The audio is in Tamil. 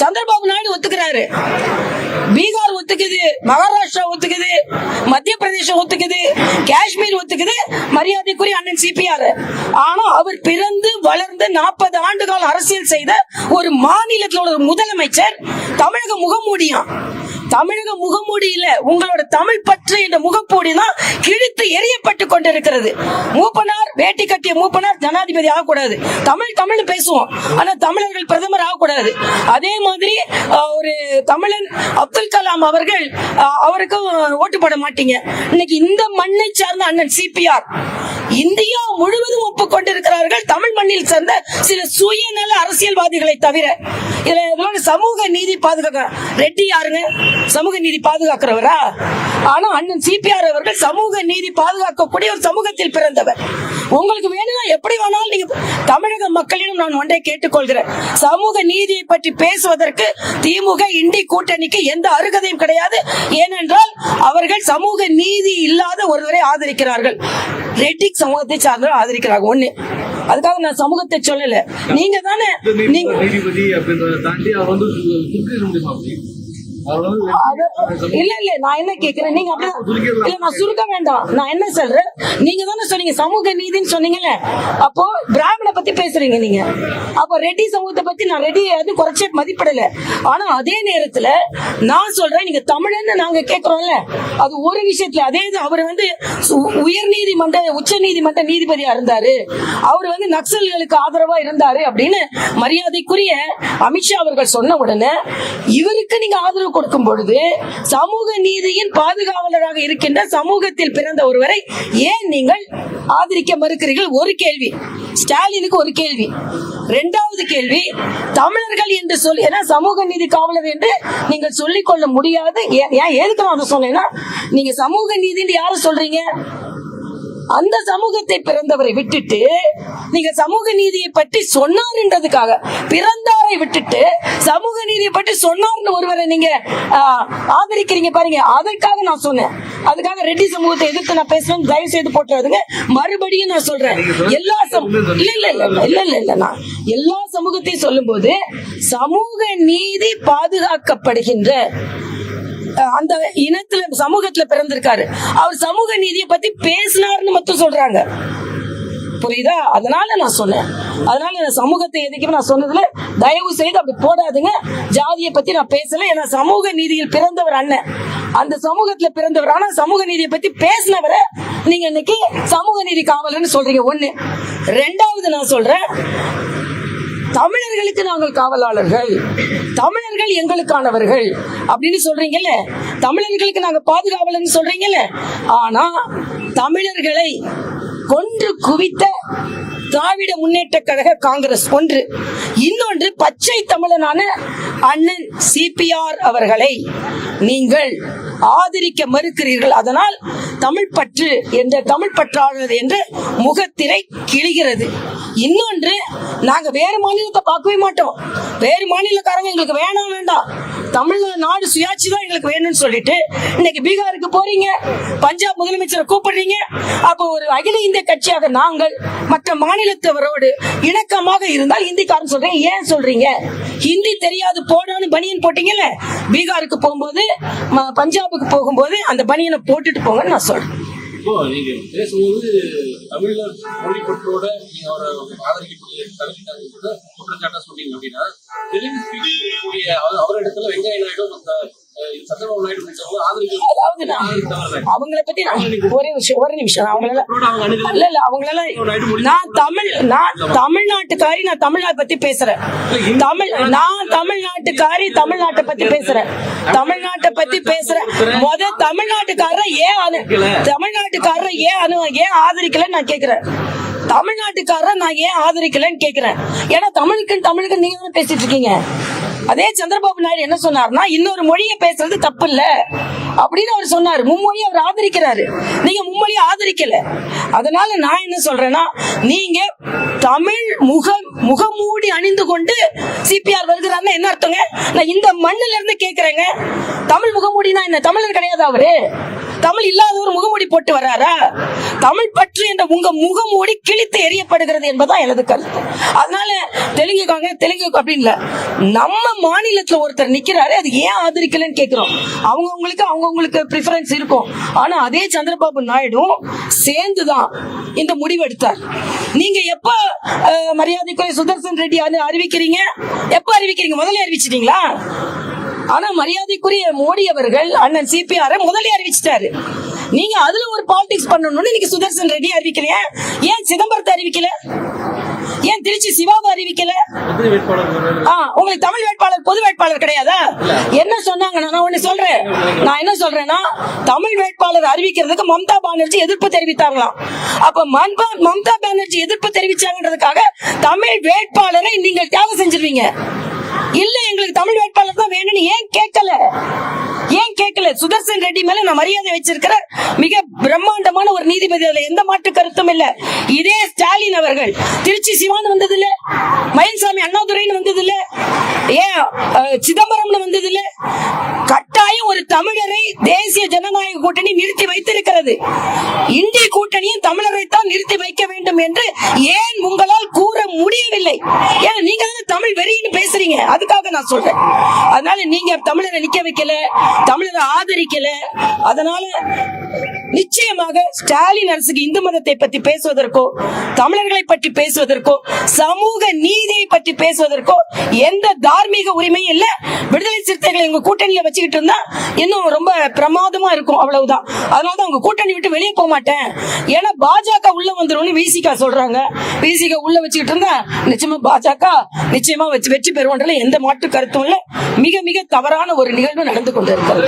சந்திரபாபு நாயுடு ஒத்துக்கிறாரு. பீகார் ஒத்துக்குது மகாராஷ்டிரா ஒத்துக்குது மத்திய பிரதேசம் ஒத்துக்குது காஷ்மீர் ஒத்துக்குது மரியாதைக்குரிய அண்ணன் சிபிஆர். ஆனா அவர் பிறந்து வளர்ந்து நாற்பது ஆண்டு கால அரசியல் செய்த ஒரு மாநிலத்தில் உள்ள ஒரு முதலமைச்சர் தமிழக முகமூடியான். தமிழக முகமூடி உங்களோட தமிழ் பற்று என்ற முகப்பூடி தான் கிழித்து எரியப்பட்டு கொண்டிருக்கிறது. மூப்பனார் வேட்டி கட்டிய மூப்பனார் ஜனாதிபதி ஆகக்கூடாது. தமிழ் தமிழ் பேசுவோம். ஆனா தமிழர்கள் பிரதமர் ஆகக்கூடாது. அதே மாதிரி ஒரு தமிழன் அப்துல் கலாம் அவர்கள் அவருக்கும் ஓட்டு போட மாட்டீங்க. இன்னைக்கு இந்த மண்ணை சார்ந்த அண்ணன் சிபிஆர் இந்தியா முழுவதும் ஒப்புக்கொண்டிருக்கிறார்கள் தமிழ் மண்ணில் சேர்ந்த சில சுயநல அரசியல்வாதிகளை தவிர. இதுல சமூக நீதி பாதுகாக்க ரெட்டி யாருங்க? சமூக நீதி பாதுகாக்கிறவரா ஆனா அண்ணன் சிபிஆர் அவர்கள் சமூக நீதி பாதுகாக்கக்கூடிய ஒரு சமூகத்தில் பிறந்தவர் உங்களுக்கு வேணும்னா எப்படி வேணாலும் நீங்க தமிழக மக்களிடம் நான் ஒன்றை கேட்டுக்கொள்கிறேன் சமூக நீதியை பற்றி பேசுவதற்கு திமுக இண்டி கூட்டணிக்கு எந்த அருகதையும் கிடையாது ஏனென்றால் அவர்கள் சமூக நீதி இல்லாத ஒருவரை ஆதரிக்கிறார்கள் ரெட்டிக் சமூகத்தை சார்ந்தவர் ஆதரிக்கிறாங்க ஒண்ணு அதுக்காக நான் சமூகத்தை சொல்லல நீங்க தானே நீங்க இல்ல இல்ல நான் என்ன கேக்குறேன்? நீங்க அப்படி இல்ல நான் சுருக்க வேண்டாம். நான் என்ன சொல்றேன்? நீங்க தானே சொன்னீங்க சமூக நீதின்னு சொன்னீங்கல்ல. அப்போ பிராமண பத்தி பேசுறீங்க நீங்க. அப்போ ரெட்டி சமூகத்தை பத்தி நான் ரெட்டி அது குறைச்சே மதிப்பிடல. ஆனா அதே நேரத்துல நான் சொல்றேன் நீங்க தமிழன்னு நாங்க கேக்குறோம்ல. அது ஒரு விஷயத்துல அதே இது அவர் வந்து உயர் நீதிமன்ற உச்ச நீதிமன்ற நீதிபதியா இருந்தாரு. அவர் வந்து நக்சல்களுக்கு ஆதரவா இருந்தாரு அப்படின்னு மரியாதைக்குரிய அமித்ஷா அவர்கள் சொன்ன உடனே இவருக்கு நீங்க ஆதரவு கொடுக்கும் பொழுது சமூக நீதியின் பாதுகாவலராக இருக்கின்ற சமூகத்தில் பிறந்த ஒருவரை ஏன் நீங்கள் ஆதரிக்க மறுக்கிறீர்கள்? ஒரு கேள்வி. ஸ்டாலினுக்கு ஒரு கேள்வி. இரண்டாவது கேள்வி தமிழர்கள் என்று சொல்லி ஏன்னா சமூக நீதி காவலர் என்று நீங்கள் சொல்லிக் கொள்ள முடியாது ஏன் எதுக்கு நான் அதை சொன்னேன்னா நீங்க சமூக நீதின்னு யாரை சொல்றீங்க? அந்த சமூகத்தை பிறந்தவரை விட்டுட்டு நீங்க சமூக நீதியை பற்றி சொன்னார்ன்றதுக்காக பிறந்தாரை விட்டுட்டு சமூக நீதியை பற்றி சொன்னார்னு ஒருவரை நீங்க ஆதரிக்கிறீங்க பாருங்க. அதற்காக நான் சொன்னேன். அதுக்காக ரெட்டி சமூகத்தை எதிர்த்து நான் பேசுறேன் தயவு செய்து போட்டுறாதுங்க மறுபடியும் நான் சொல்றேன். எல்லா இல்ல இல்ல இல்ல. இல்ல, இல்ல இல்ல நான் எல்லா சமூகத்தையும் சொல்லும்போது சமூக நீதி பாதுகாக்கப்படுகின்ற அந்த இனத்துல சமூகத்துல பிறந்திருக்காரு. அவர் சமூக நீதியை பத்தி பேசினார்னு மட்டும் சொல்றாங்க. புரியுதா? அதனால நான் சொன்னேன். அதனால இந்த சமூகத்தை எதுக்குமே நான் சொன்னதுல தயவு செய்து அப்படி போடாதுங்க. ஜாதியை பத்தி நான் பேசல. ஏன்னா சமூக நீதியில் பிறந்தவர் அண்ணன். அந்த சமூகத்துல பிறந்தவர். ஆனா சமூக நீதியை பத்தி பேசினவரை நீங்க இன்னைக்கு சமூக நீதி காவலர்னு சொல்றீங்க. ஒண்ணு. ரெண்டாவது நான் சொல்றேன் தமிழர்களுக்கு நாங்கள் காவலாளர்கள். தமிழர்கள் எங்களுக்கானவர்கள் அப்படின்னு சொல்றீங்கல்ல? தமிழர்களுக்கு நாங்க பாதுகாவலர்னு சொல்றீங்கல்ல? ஆனா தமிழர்களை கொன்று குவித்த திராவிட முன்னேற்ற கழக காங்கிரஸ் ஒன்று. இன்னொன்று பச்சை தமிழனான அண்ணன் சிபிஆர் அவர்களை நீங்கள் ஆதரிக்க மறுக்கிறீர்கள். அதனால் தமிழ் பற்று என்ற தமிழ் பற்றாளர் என்ற முகத்திரை கிழிகிறது. இன்னொன்று நாங்க வேறு மாநிலத்தை பார்க்கவே மாட்டோம். வேறு மாநிலக்காரங்க எங்களுக்கு வேணாம் வேண்டாம். தமிழ் நாடு சுயாட்சி தான் எங்களுக்கு வேணும்னு சொல்லிட்டு இன்னைக்கு பீகாருக்கு போறீங்க பஞ்சாப் முதலமைச்சரை கூப்பிடுறீங்க அப்போ ஒரு அகில இந்திய கட்சியாக நாங்கள் மற்ற மாநிலத்தவரோடு இணக்கமாக இருந்தால் ஹிந்திக்காரன் சொல்றேன். ஏன் சொல்றீங்க? ஹிந்தி தெரியாது போடான்னு பனியன் போட்டீங்கல்ல? பீகாருக்கு போகும்போது ம- பஞ்சாபுக்கு போகும்போது அந்த பனியனை போட்டுட்டு போங்கன்னு நான் சொல்றேன். இப்போ நீங்க பேசும்போது தமிழ்ல மொழிப்பற்றோட நீங்க அவரை ஆதரிக்கக்கூடிய தலைமையாக கூட குற்றச்சாட்டா சொன்னீங்க அப்படின்னா தெலுங்கு ஸ்பீக் கூடிய அவர் இடத்துல வெங்காய நாயுடு வந்தார். அதாவது அவங்கள பத்தி ஒரே விஷயம் ஒரே நிமிஷம். அவங்கள அவங்க அணுகல இல்ல இல்ல அவங்களால நான் தமிழ் நான் தமிழ்நாட்டுக்காரி நான் தமிழ்நாட்டை பத்தி பேசுறேன். தமிழ் நான் தமிழ்நாட்டுக்காரி தமிழ்நாட்டை பத்தி பேசுறேன். தமிழ்நாட்டை பத்தி பேசுறேன். முத தமிழ்நாட்டுக்காரரை ஏன் தமிழ்நாட்டுக்காரரை ஏன் ஏன் ஆதரிக்கலன்னு நான் கேக்குறேன். தமிழ்நாட்டுக்காரரை நான் ஏன் ஆதரிக்கலன்னு கேக்குறேன். ஏன்னா தமிழுக்கு தமிழுக்கு நீங்க தானே பேசிட்டு இருக்கீங்க. அதே சந்திரபாபு நாயுடு என்ன சொன்னார்னா இன்னொரு மொழியை பேசுறது தப்பு இல்ல அப்படின்னு அவர் சொன்னார். மும்மொழி அவர் ஆதரிக்கிறாரு. நீங்க மும்மொழி ஆதரிக்கல. அதனால நான் என்ன சொல்றேன்னா நீங்க தமிழ் முக முகமூடி அணிந்து கொண்டு சிபிஆர் வருகிறாருன்னா என்ன அர்த்தங்க? நான் இந்த மண்ணில இருந்து கேக்குறேங்க. தமிழ் முகமூடினா என்ன? தமிழர் கிடையாது அவரு? தமிழ் இல்லாத ஒரு முகமூடி போட்டு வராரா? தமிழ் பற்று என்ற உங்க முகமூடி கிழித்து எரியப்படுகிறது என்பதுதான் எனது கருத்து. அதனால தெலுங்குக்காங்க தெலுங்கு அப்படின்னு இல்ல. நம்ம மாநிலத்துல ஒருத்தர் நிக்கிறாரு அது ஏன் ஆதரிக்கலன்னு கேக்குறோம். அவங்கவுங்களுக்கு அவங்கவுங்களுக்கு ப்ரிஃபரன்ஸ் இருக்கும். ஆனா அதே சந்திரபாபு நாயுடும் சேர்ந்துதான் இந்த முடிவு எடுத்தார். நீங்க எப்ப மரியாதைக்குரிய சுதர்சன் ரெட்டி அறிவிக்கிறீங்க? எப்ப அறிவிக்கிறீங்க? முதல்ல அறிவிச்சிட்டீங்களா? ஆனா மரியாதைக்குரிய மோடி அவர்கள் அண்ணன் சிபிஆர் முதல்ல அறிவிச்சிட்டாரு. நீங்க அதுல ஒரு பாலிடிக்ஸ் பண்ணணும்னு நீங்க சுதர்சன் ரெட்டி அறிவிக்கலையா? ஏன் சிதம்பரத்தை அறிவிக்கல? ஏன் திருச்சி சிவாவை அறிவிக்கல? உங்களுக்கு தமிழ் வேட்பாளர் பொது வேட்பாளர் கிடையாதா? என்ன வந்தாங்க. நான் ஒண்ணு சொல்றேன். நான் என்ன சொல்றேன்னா தமிழ் வேட்பாளர் அறிவிக்கிறதுக்கு மம்தா பானர்ஜி எதிர்ப்பு தெரிவித்தாங்களாம். அப்ப மம்தா மம்தா பானர்ஜி எதிர்ப்பு தெரிவிச்சாங்கன்றதுக்காக தமிழ் வேட்பாளரை நீங்கள் தியாகம் செஞ்சிருவீங்க. இல்ல எங்களுக்கு தமிழ் வேட்பாளர் தான் வேணும்னு ஏன் கேட்கல? ஏன் கேட்கல? சுதர்சன் ரெட்டி மேல நான் மரியாதை வச்சிருக்கிற மிக பிரம்மாண்டமான ஒரு நீதிபதி. அதுல எந்த மாற்று கருத்தும் இல்ல. இதே ஸ்டாலின் அவர்கள். திருச்சி சிவான் வந்தது இல்ல மயில்சாமி அண்ணாதுரைன்னு வந்தது இல்ல ஏன் சிதம்பரம்னு வந்தது இல்ல தமிழரை தேசிய ஜனநாயக கூட்டணி நிறுத்தி வைத்திருக்கிறது. இந்திய கூட்டணியும் தமிழரை தான் நிறுத்தி வைக்க வேண்டும் என்று ஏன் உங்களால் கூற முடியவில்லை? ஏன் நீங்க தமிழ் வெறின்னு பேசுறீங்க. அதுக்காக நான் சொல்றேன். அதனால நீங்க தமிழரை நிக்க வைக்கல தமிழரை ஆதரிக்கல. அதனால நிச்சயமாக ஸ்டாலின் அரசுக்கு இந்து மதத்தை பற்றி பேசுவதற்கோ தமிழர்களை பற்றி பேசுவதற்கோ சமூக நீதியை பற்றி பேசுவதற்கோ எந்த தார்மீக உரிமையும் இல்ல. விடுதலை சிறுத்தைகளை உங்க கூட்டணியில வச்சுக்கிட்டு இருந்தா இன்னும் ரொம்ப பிரமாதமா இருக்கும் அவ்வளவுதான். அதனாலதான் அவங்க கூட்டணி விட்டு வெளியே போக மாட்டேன். ஏன்னா பாஜக உள்ள வந்துரும்னு விசிகா சொல்றாங்க. விசிகா உள்ள வச்சுக்கிட்டு இருந்தா நிச்சயமா பாஜக நிச்சயமா வச்சு வெற்றி பெறுவோன்றதுல எந்த மாற்று கருத்தும் இல்ல. மிக மிக தவறான ஒரு நிகழ்வு நடந்து கொண்டிருக்கிறது.